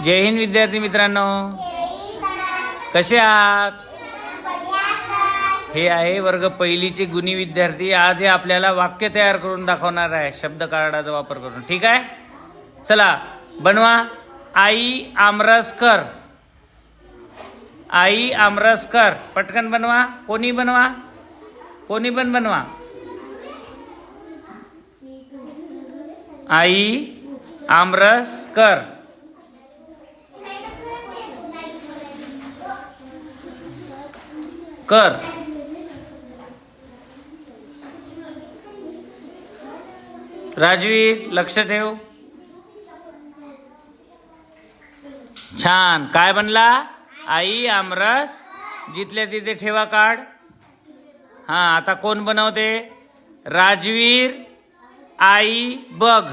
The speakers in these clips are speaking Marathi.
जय हिंद विद्यार्थी मित्रांनो. कसे आहात? हे आहे वर्ग पहिलीचे गुणी विद्यार्थी. आज हे आपल्याला वाक्य तयार करून दाखवणार आहे. शब्द कार्डाचा वापर करून. ठीक आहे? चला बनवा. आई आमरस कर आई आमरस कर पटकन बनवा. कोणी बनवा? कोणी पण बनवा. आई आमरस कर. राजवीर लक्ष ठेव. छान. काय बनला? आई आमरस. जिथल्या तिथे ठेवा काढ. हा आता कोण बनवते? राजवीर आई बघ.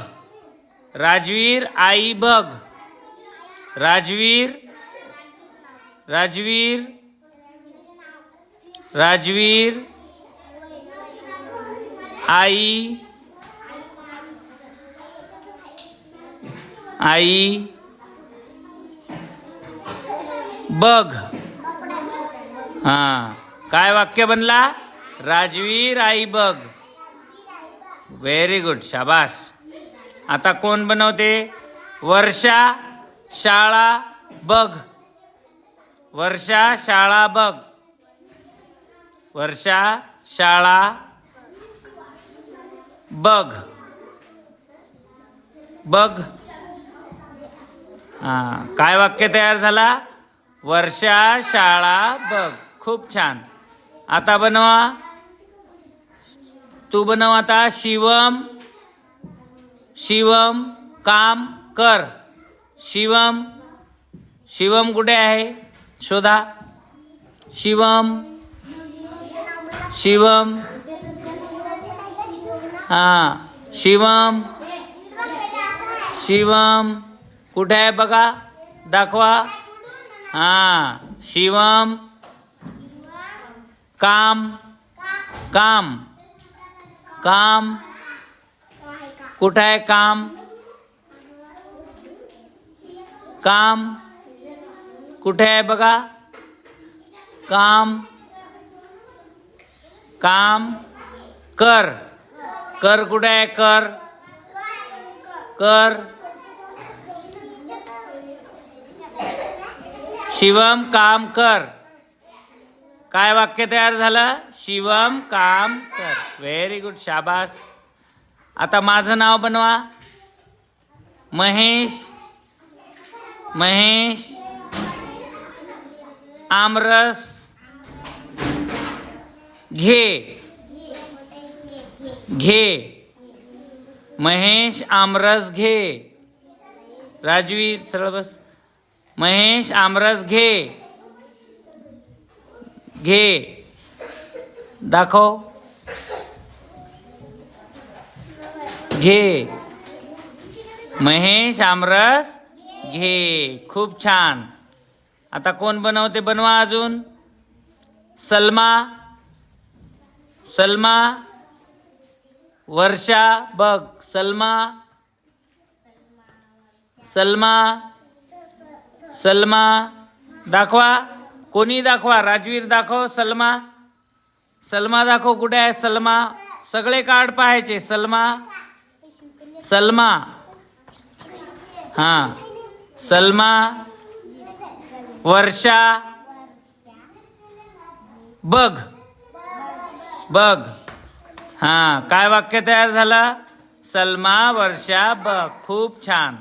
राजवीर आई बघ. राजवीर राजवीर राजवीर आई आई बघ. हा. काय वाक्य बनला? राजवीर आई बघ. व्हेरी गुड शाबास. आता कोण बनवते? वर्षा शाळा बघ. वर्षा शाळा बघ. वर्षा शाळा. बघ. बघ. काय वाक्य तयार झाला? वर्षा शाळा बघ. खूप छान. आता बनवा. तू बनव आता. शिवम. शिवम काम कर. शिवम. शिवम कुठे आहे? शोधा. शिवम. शिवम। हाँ शिवम। शिवम, कुठे आहे बघा? दाखवा. हा, शिवम। काम। काम। काम। कुठं आहे काम? काम। कुठे आहे बघा? काम। काम कर. कर कुठे आहे? कर. कर. शिवम काम कर. काय वाक्य तयार झालं? शिवम काम कर. व्हेरी गुड शाबास. आता माझं नाव बनवा. महेश महेश आमरस घे. घे. महेश आमरस घे. राजवीर सरळ बस. महेश आमरस घे. घे. दाखव. घे. महेश आमरस घे. खूप छान. आता कोण बनवते? बनवा अजून. सलमा. सलमा वर्षा बघ सलमा सलमा सलमा दाखवा. कोणी दाखवा? राजवीर दाखव सलमा. सलमा दाखव कुठे आहे सलमा? सगळे कार्ड पाहायचे सलमा. सलमा. हां. सलमा वर्षा बघ. बघ. हां काय वाक्य तयार झालं? सलमा वर्षा बघ. खूप छान.